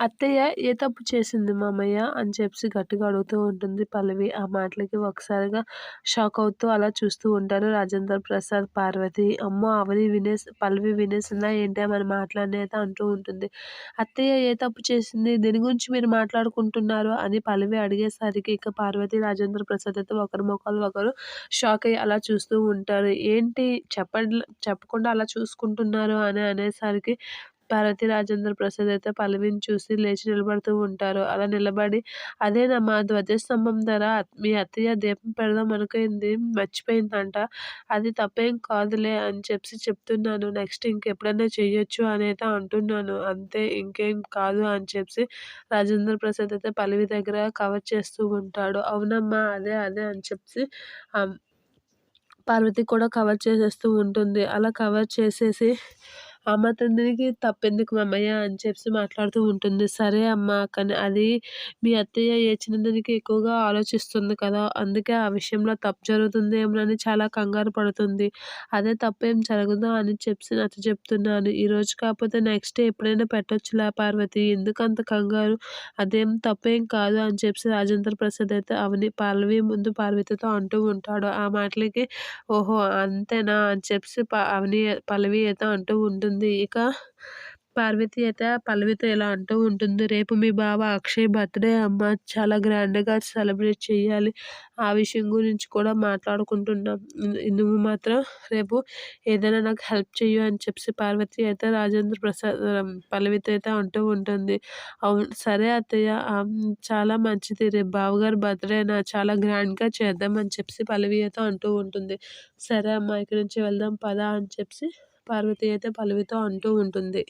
అత్తయ్య ఏ తప్పు చేసింది మామయ్య? అని చెప్పి గట్టిగా అడుగుతూ ఉంటుంది పల్లవి. ఆ మాటలకి ఒకసారిగా షాక్ అవుతూ అలా చూస్తూ ఉంటారు రాజేంద్ర ప్రసాద్ పార్వతి. అమ్మో అవని వినేస్ పల్లవి వినేసిందా ఏంటి? మన మాటలన్నీ అంటూ ఉంటుంది. అత్తయ్య ఏ తప్పు చేసింది? దీని గురించి మీరు మాట్లాడుకుంటున్నారు? అని పల్లవి అడిగేసరికి ఇక పార్వతి రాజేంద్ర ప్రసాద్ అయితే ఒకరి ముఖాలు ఒకరు షాక్ అయ్యి అలా చూస్తూ ఉంటారు. ఏంటి? చెప్ప చెప్పకుండా అలా చూసుకుంటున్నారు? అని అనేసరికి పార్వతి రాజేంద్ర ప్రసాద్ అయితే పల్లవిని చూసి లేచి నిలబడుతూ ఉంటారు. అలా నిలబడి అదేనమ్మా ధ్వజస్తంభం ధర మీ అత్తయ్య దీపం పెడదాం అనుకుంది. మర్చిపోయిందంట. అది తప్పేం కాదులే అని చెప్పి చెప్తున్నాను. నెక్స్ట్ ఇంకెప్పుడైనా చెయ్యొచ్చు అనేది అంటున్నాను. అంతే ఇంకేం కాదు అని చెప్పి రాజేంద్ర ప్రసాద్ అయితే పల్లవి దగ్గర కవర్ చేస్తూ ఉంటాడు. అవునమ్మా అదే అదే అని చెప్పి పార్వతి కూడా కవర్ చేసేస్తూ ఉంటుంది. అలా కవర్ చేసేసి అమ్మ తండ్రికి తప్పెందుకు అమ్మయ్య అని చెప్పి మాట్లాడుతూ ఉంటుంది. సరే అమ్మ కానీ అది మీ అత్తయ్య ఏ చిన్నదానికి ఎక్కువగా ఆలోచిస్తుంది కదా అందుకే ఆ విషయంలో తప్పు జరుగుతుందేమోనని చాలా కంగారు పడుతుంది. అదే తప్పేం జరగదు అని చెప్పి నచ్చ చెప్తున్నాను. ఈరోజు కాకపోతే నెక్స్ట్ ఎప్పుడైనా పెట్టొచ్చులే పార్వతి. ఎందుకు అంత కంగారు? అదేం తప్పేం కాదు అని చెప్పి రాజేంద్ర ప్రసాద్ అయితే అవని పల్లవి ముందు పార్వతితో అంటూ ఉంటాడు. ఆ మాటలకి ఓహో అంతేనా? అని చెప్పి అవని పల్లవి అయితే అంటూ ఉంటుంది. ఇక పార్వతి అయితే పల్లవితో ఇలా అంటూ ఉంటుంది. రేపు మీ బావ అక్షయ్ బర్త్డే అమ్మ. చాలా గ్రాండ్గా సెలబ్రేట్ చేయాలి ఆ విషయం గురించి కూడా మాట్లాడుకుంటున్నాం. నువ్వు మాత్రం రేపు ఏదైనా నాకు హెల్ప్ చెయ్యు అని చెప్పి పార్వతి అయితే రాజేంద్ర ప్రసాద్ పల్లవితో అయితే అంటూ ఉంటుంది. అవును. సరే అత్తయ్య. చాలా మంచిది. రేపు బావగారు బర్త్డేనా చాలా గ్రాండ్గా చేద్దామని చెప్పి పల్లవి అయితే అంటూ ఉంటుంది. సరే అమ్మ. ఇక్కడి నుంచి వెళ్దాం. పదా అని చెప్పి పార్వతి అయితే పల్లవితో అంటూ ఉంటుంది.